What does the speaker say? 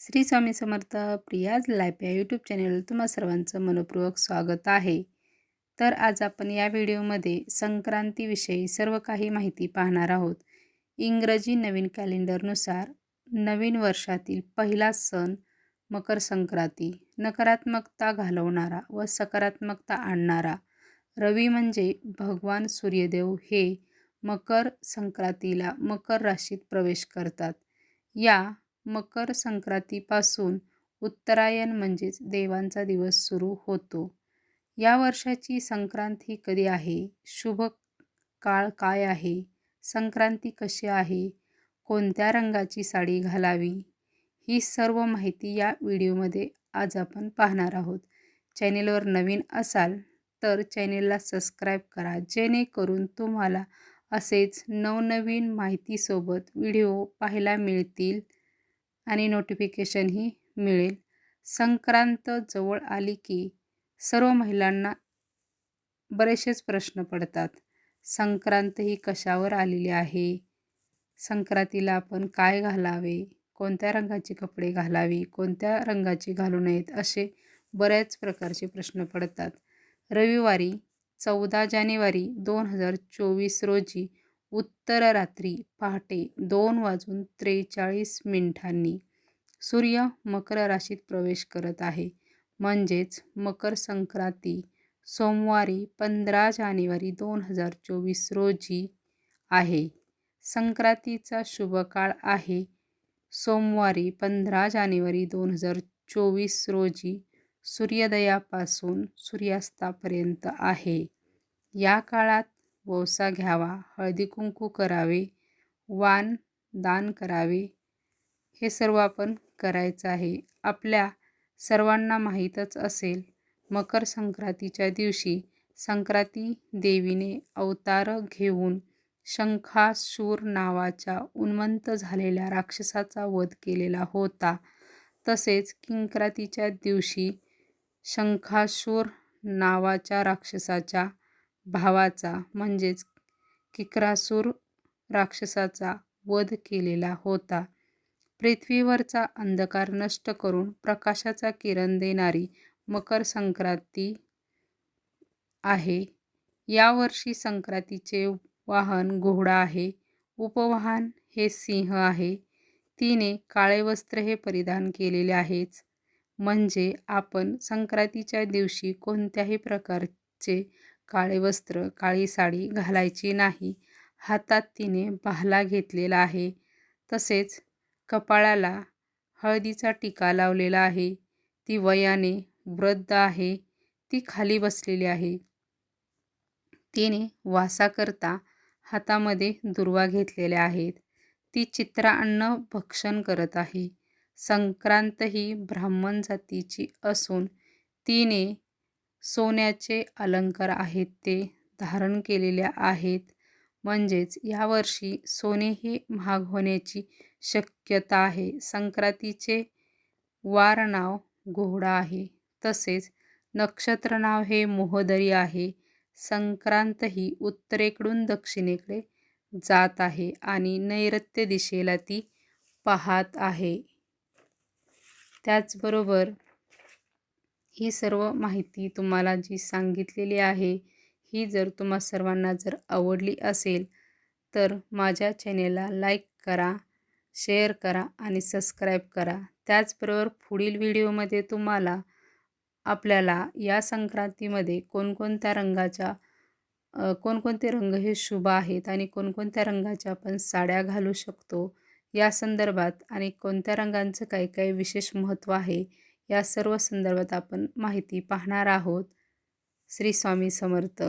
Shri Swami Samarth Priya's life या YouTube चॅनलवर तुम्हा सर्वांचं मनपूर्वक स्वागत आहे. तर आज आपण या व्हिडिओमध्ये संक्रांतीविषयी सर्व काही माहिती पाहणार आहोत. इंग्रजी नवीन कॅलेंडरनुसार नवीन वर्षातील पहिला सण मकर संक्रांती. नकारात्मकता घालवणारा व सकारात्मकता आणणारा. रवी म्हणजे भगवान सूर्यदेव हे मकर संक्रांतीला मकर राशीत प्रवेश करतात. या मकर संक्रांतीपासून उत्तरायण म्हणजेच देवांचा दिवस सुरू होतो. या वर्षाची संक्रांत ही कधी आहे? शुभ काळ काय आहे? संक्रांती कशी आहे? कोणत्या रंगाची साडी घालावी? ही सर्व माहिती या व्हिडिओमध्ये आज आपण पाहणार आहोत. चॅनेलवर नवीन असाल तर चॅनेलला सबस्क्राईब करा जेणेकरून तुम्हाला असेच नवनवीन माहितीसोबत व्हिडिओ पाहायला मिळतील. आणि नोटिफिकेशनही मिळेल. संक्रांत जवळ आली की सर्व महिलांना बरेचसेच प्रश्न पडतात. संक्रांत ही कशावर आलेली आहे? संक्रांतीला आपण काय घालावे? कोणत्या रंगाचे कपडे घालावे? कोणत्या रंगाचे घालू नयेत? असे बऱ्याच प्रकारचे प्रश्न पडतात. रविवारी चौदा जानेवारी दोन हजार चोवीस रोजी उत्तर रात्री पहाटे दोन वाजून त्रेचाळीस मिनिटांनी सूर्य मकर राशीत प्रवेश करत आहे. म्हणजेच मकर संक्रांती सोमवारी पंधरा जानेवारी दोन हजार चोवीस रोजी आहे. संक्रांतीचा शुभ काळ आहे. सोमवारी पंधरा जानेवारी दोन हजार चोवीस रोजी सूर्योदयापासून सूर्यास्तापर्यंत आहे. या काळात वौसा घ्यावा. हळदी कुंकू करावे. वान दान करावे. हे सर्व आपण करायचं आहे. आपल्या सर्वांना माहीतच असेल मकर संक्रांतीच्या दिवशी संक्रांती देवीने अवतार घेऊन शंखासूर नावाच्या उन्मंत झालेल्या राक्षसाचा वध केलेला होता. तसेच किंक्रातीच्या दिवशी शंखासूर नावाच्या राक्षसाच्या भावाचा म्हणजेच किक्रासूर राक्षसाचा वध केलेला होता. पृथ्वीवरचा अंधकार नष्ट करून प्रकाशाचा किरण देणारी मकर संक्रांती आहे. यावर्षी संक्रांतीचे वाहन घोडा आहे. उपवाहन हे सिंह आहे. तिने काळे वस्त्र हे परिधान केलेले आहेच म्हणजे आपण संक्रांतीच्या दिवशी कोणत्याही प्रकारचे काळे वस्त्र काळी साडी घालायची नाही. हातात तिने भाला घेतलेला आहे. तसेच कपाळाला हळदीचा टिका लावलेला आहे. ती वयाने वृद्ध आहे. ती खाली बसलेली आहे. तिने वासाकरता हातामध्ये दुर्वा घेतलेल्या आहेत. ती चित्रान्न भक्षण करत आहे. संक्रांत ही ब्राह्मण जातीची असून तिने सोन्याचे अलंकार आहेत ते धारण केलेले आहेत. म्हणजेच यावर्षी सोने हे महाग होण्याची शक्यता आहे. संक्रांतीचे वार नाव घोडा आहे. तसेच नक्षत्र नाव हे मोहदरी आहे. संक्रांत ही उत्तरेकडून दक्षिणेकडे जात आहे आणि नैऋत्य दिशेला ती पाहत आहे. त्याचबरोबर ही सर्व माहिती तुम्हाला जी सांगितलेली आहे ही जर तुम्हा सर्वांना जर आवडली असेल तर माझ्या चॅनेलला लाईक करा शेअर करा आणि सबस्क्राईब करा. त्याचबरोबर पुढील व्हिडिओमध्ये तुम्हाला आपल्याला या संक्रांतीमध्ये कोणकोणत्या रंगाच्या कोणकोणते रंग हे शुभ आहेत आणि कोणकोणत्या रंगाच्या आपण साड्या घालू शकतो या संदर्भात आणि कोणत्या रंगांचं काही काही विशेष महत्त्व आहे या सर्व संदर्भात आपण माहिती पाहणार आहोत. श्री स्वामी समर्थ.